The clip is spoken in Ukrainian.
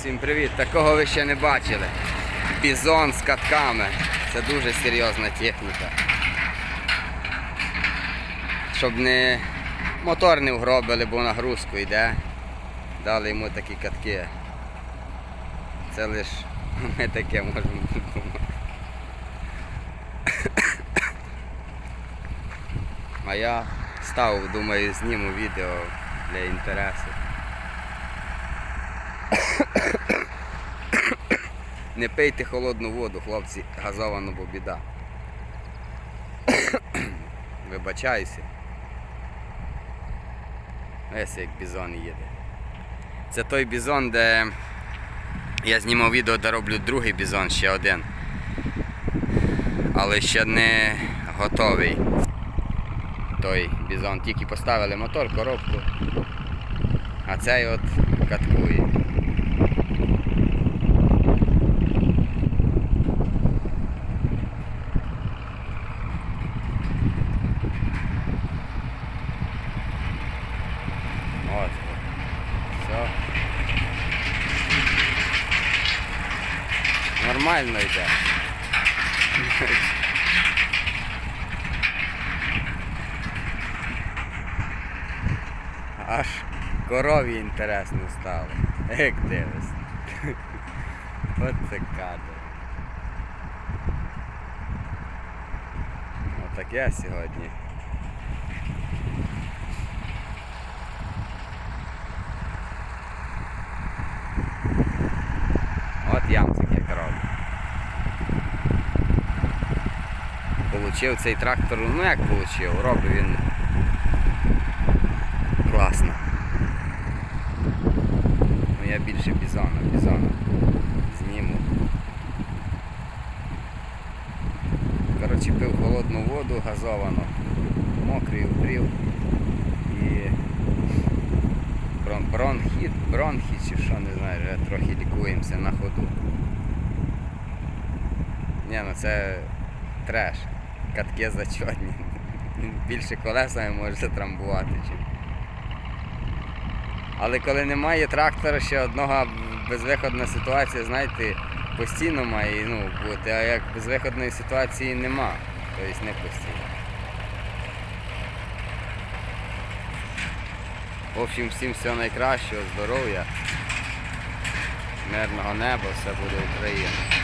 Всім привіт! Такого ви ще не бачили. Бізон з катками. Це дуже серйозна техніка. Щоб не мотор не вгробили, бо нагрузку йде. Дали йому такі катки. Це лиш ми таке можемо придумати. А я став, думаю, зніму відео для інтересу. Не пийте холодну воду, хлопці, газовано, бо біда. Вибачаюся. Ось як бізон їде. Це той бізон, де я знімав відео, де роблю другий бізон, ще один. Але ще не готовий. Той бізон. Тільки поставили мотор, коробку. А цей от каткує. От. Все. Нормально йде. Аж корові інтересно стало. Як дивись. От це кадр. Отаке сьогодні. От ямцик як робить. Получив цей трактор, ну як получив, робить він класно. Ну я більше бізона, бізона зніму. Коротше, пив холодну воду газовану, мокрий вбрів і брон, бронхіт, бронхіт чи що, не знаю, вже трохи лікуємося на ходу. Ні, ну це треш. Катки зачодні. Більше колесами може затрамбувати. Але коли немає трактора, ще одного безвиходна ситуація, знаєте, постійно має ну, бути, а як безвиходної ситуації нема, тобто не постійно. В общем, всім всього найкращого, здоров'я, мирного неба, все буде Україна.